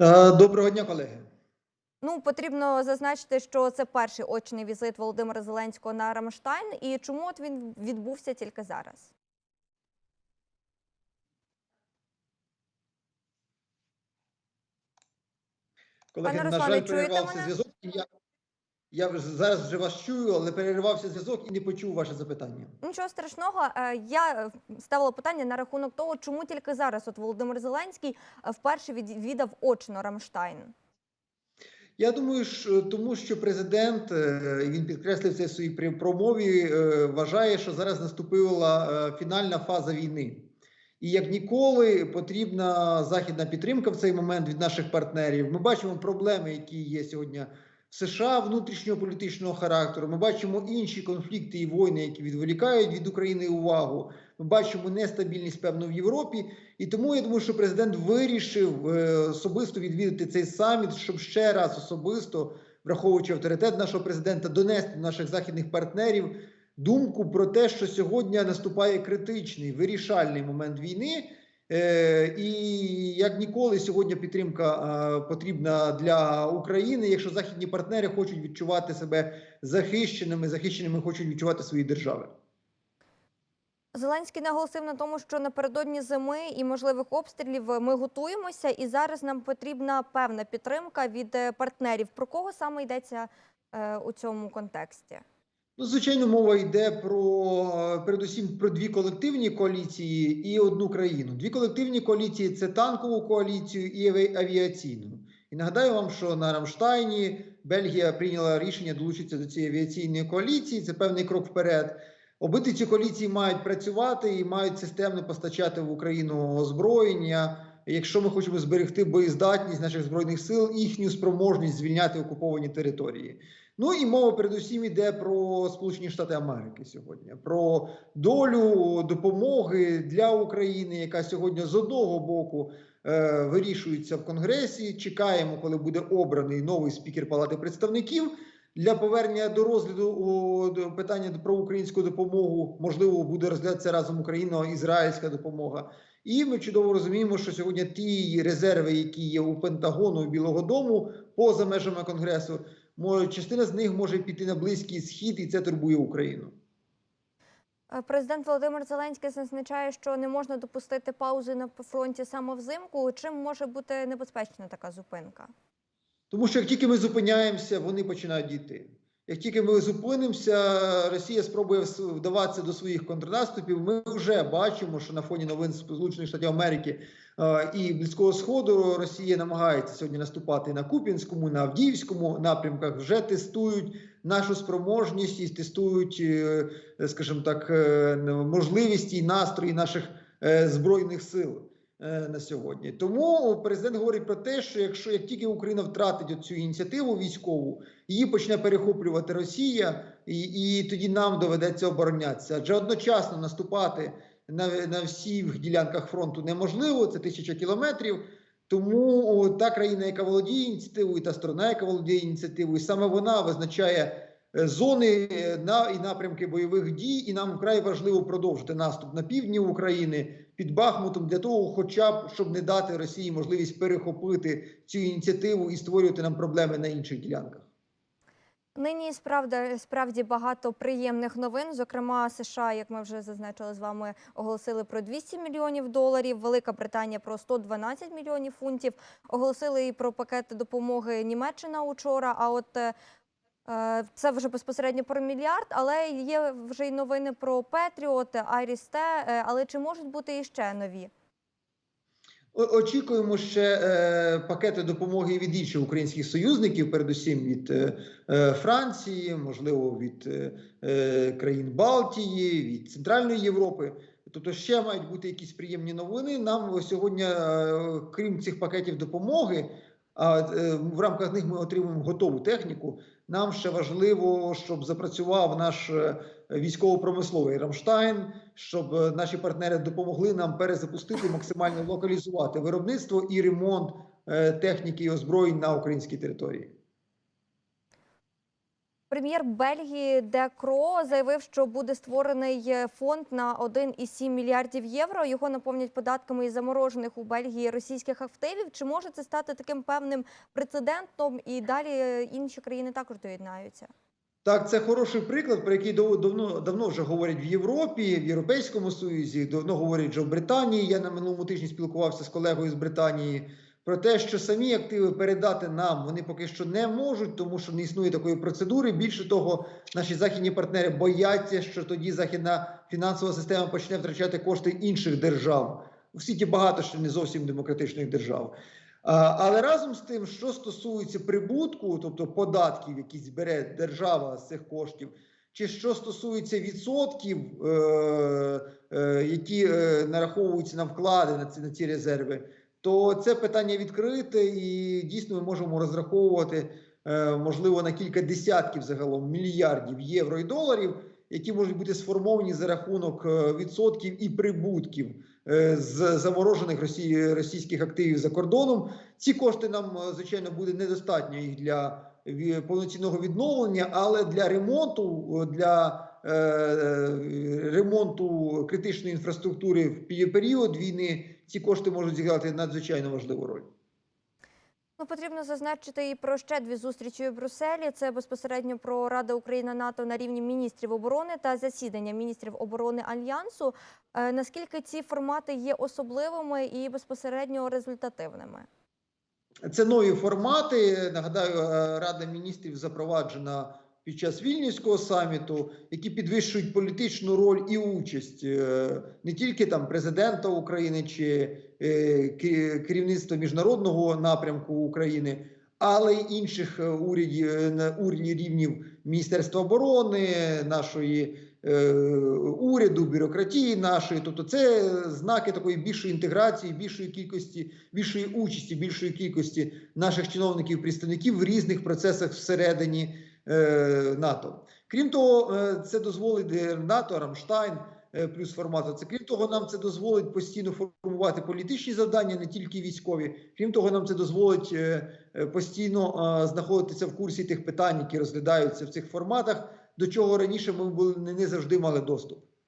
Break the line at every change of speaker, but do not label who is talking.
Е, Доброго дня, колеги.
Ну, потрібно зазначити, що це перший очний візит Володимира Зеленського на Рамштайн. І чому от він відбувся тільки зараз?
Колеги,
Пане
на жаль,
чуєте мене?
зв'язок. Я, я вже зараз вже вас чую, але перервався зв'язок і не почув ваше запитання.
Нічого страшного. Е, Я е, ставила питання на рахунок того, чому тільки зараз от Володимир Зеленський е, вперше відвідав очно Рамштайн.
Я думаю, що тому що президент він підкреслив це в своїй промові, вважає, що зараз наступила фінальна фаза війни. І як ніколи потрібна західна підтримка в цей момент від наших партнерів. Ми бачимо проблеми, які є сьогодні США внутрішнього політичного характеру. Ми бачимо інші конфлікти і війни, які відволікають від України увагу. Ми бачимо нестабільність певно в Європі. І тому я думаю, що президент вирішив е, особисто відвідати цей саміт, щоб ще раз особисто, враховуючи авторитет нашого президента, донести до наших західних партнерів думку про те, що сьогодні наступає критичний вирішальний момент війни. Е, і як ніколи, сьогодні підтримка е, потрібна для України, якщо західні партнери хочуть відчувати себе захищеними, захищеними хочуть відчувати свої держави.
Зеленський наголосив на тому, що напередодні зими і можливих обстрілів ми готуємося, і зараз нам потрібна певна підтримка від е, партнерів. Про кого саме йдеться у цьому контексті?
Ну, звичайно, мова йде про е, передусім про дві колективні коаліції і одну країну. Дві колективні коаліції це танкову коаліцію і авіаційну. І нагадаю вам, що на Рамштайні Бельгія прийняла рішення долучитися до цієї авіаційної коаліції. Це певний крок вперед. Обидві ці коаліції мають працювати і мають системно постачати в Україну озброєння. Якщо ми хочемо зберегти боєздатність наших збройних сил, їхню спроможність звільняти окуповані території. Ну і мова передусім йде про Сполучені Штати Америки сьогодні, про долю допомоги для України, яка сьогодні з одного боку е, вирішується в Конгресі. Чекаємо, коли буде обраний новий спікер Палати представників. Для повернення до розгляду о, питання про українську допомогу можливо буде розглядатися разом україно-ізраїльська допомога. І ми чудово розуміємо, що сьогодні ті резерви, які є у Пентагону у Білого Дому поза межами Конгресу, частина з них може піти на близький схід, і це турбує Україну.
Е, Президент Володимир Зеленський зазначає, що не можна допустити паузи на фронті саме взимку. Чим може бути небезпечна така зупинка?
Тому що як тільки ми зупиняємося, вони починають дійти. Як тільки ми зупинимося, Росія спробує вдаватися до своїх контрнаступів. Ми вже бачимо, що на фоні новин Сполучених Штатів Америки і Близького Сходу Росія намагається сьогодні наступати на Куп'янському, на Авдіївському напрямках. Вже тестують нашу спроможність і тестують, е, скажімо так, е, можливості і настрої наших е, збройних сил е, на сьогодні. Тому президент говорить про те, що якщо як тільки Україна втратить цю ініціативу військову, її почне перехоплювати Росія, і, і тоді нам доведеться оборонятися. Адже одночасно наступати на, на всіх ділянках фронту неможливо, це тисяча кілометрів. Тому та країна, яка володіє ініціативою, та сторона, яка володіє ініціативою, саме вона визначає е, зони е, на і напрямки бойових дій. І нам вкрай важливо продовжити наступ на півдні України під Бахмутом для того, хоча б щоб не дати Росії можливість перехопити цю ініціативу і створювати нам проблеми на інших ділянках.
Нині справді, справді багато приємних новин. Зокрема, США, як ми вже зазначили з вами, оголосили про 200 мільйонів доларів. Велика Британія про 112 мільйонів фунтів. Оголосили і про пакети допомоги Німеччина учора. А от е, е, це вже безпосередньо про мільярд, але є вже й новини про Петріот, Айрісте. Е, але чи можуть бути іще нові?
Очікуємо ще е, пакети допомоги від інших українських союзників, передусім від е, е, Франції, можливо, від е, е, країн Балтії, від Центральної Європи. Тобто ще мають бути якісь приємні новини. Нам сьогодні, е, крім цих пакетів допомоги, а е, в рамках них ми отримуємо готову техніку. Нам ще важливо, щоб запрацював наш е, військово-промисловий Рамштайн, щоб е, наші партнери допомогли нам перезапустити, максимально локалізувати виробництво і ремонт е, техніки і озброєнь на українській території.
Прем'єр Бельгії Де Кро заявив, що буде створений е, фонд на 1,7 мільярдів євро. Його наповнять податками із заморожених у Бельгії російських активів. Чи може це стати таким певним прецедентом? І далі інші країни також доєднаються?
Так, це хороший приклад, про який дав- давно, давно вже говорять в Європі, в Європейському Союзі, давно говорять вже в Британії. Я на минулому тижні спілкувався з колегою з Британії про те, що самі активи передати нам вони поки що не можуть, тому що не існує такої процедури. Більше того, наші західні партнери бояться, що тоді західна фінансова система почне втрачати кошти інших держав. У світі багато ще не зовсім демократичних держав. Але разом з тим, що стосується прибутку, тобто податків, які збере держава з цих коштів, чи що стосується відсотків, е, е, які е, нараховуються на вклади на ці, на ці резерви, то це питання відкрите, і дійсно ми можемо розраховувати можливо на кілька десятків загалом мільярдів євро і доларів, які можуть бути сформовані за рахунок е, відсотків і прибутків е, з заморожених Росії, російських активів за кордоном. Ці кошти нам, е, звичайно, буде недостатньо їх для повноцінного відновлення, але для ремонту, для ремонту критичної інфраструктури в період війни ці кошти можуть зіграти надзвичайно важливу роль.
Ну, потрібно зазначити і про ще дві зустрічі у Брюсселі. Це безпосередньо про Рада Україна НАТО на рівні міністрів оборони та засідання міністрів оборони альянсу. Е, наскільки ці формати є особливими і безпосередньо результативними?
Це нові формати. Нагадаю, е, Рада міністрів запроваджена під час вільнюського саміту, які підвищують політичну роль і участь е, не тільки там президента України чи е, керівництва міжнародного напрямку України, але й інших е, урядів на урні рівнів Міністерства оборони, нашої уряду, бюрократії нашої. Тобто, це знаки такої більшої інтеграції, більшої кількості, більшої участі, більшої кількості наших чиновників, представників в різних процесах всередині НАТО. Крім того, е, це дозволить е, НАТО, Рамштайн. е, Плюс формату. Це крім того, нам це дозволить постійно формувати політичні завдання, не тільки військові. Крім того, нам це дозволить е, е, постійно е, знаходитися в курсі тих питань, які розглядаються в цих форматах, до чого раніше ми були не завжди мали доступ.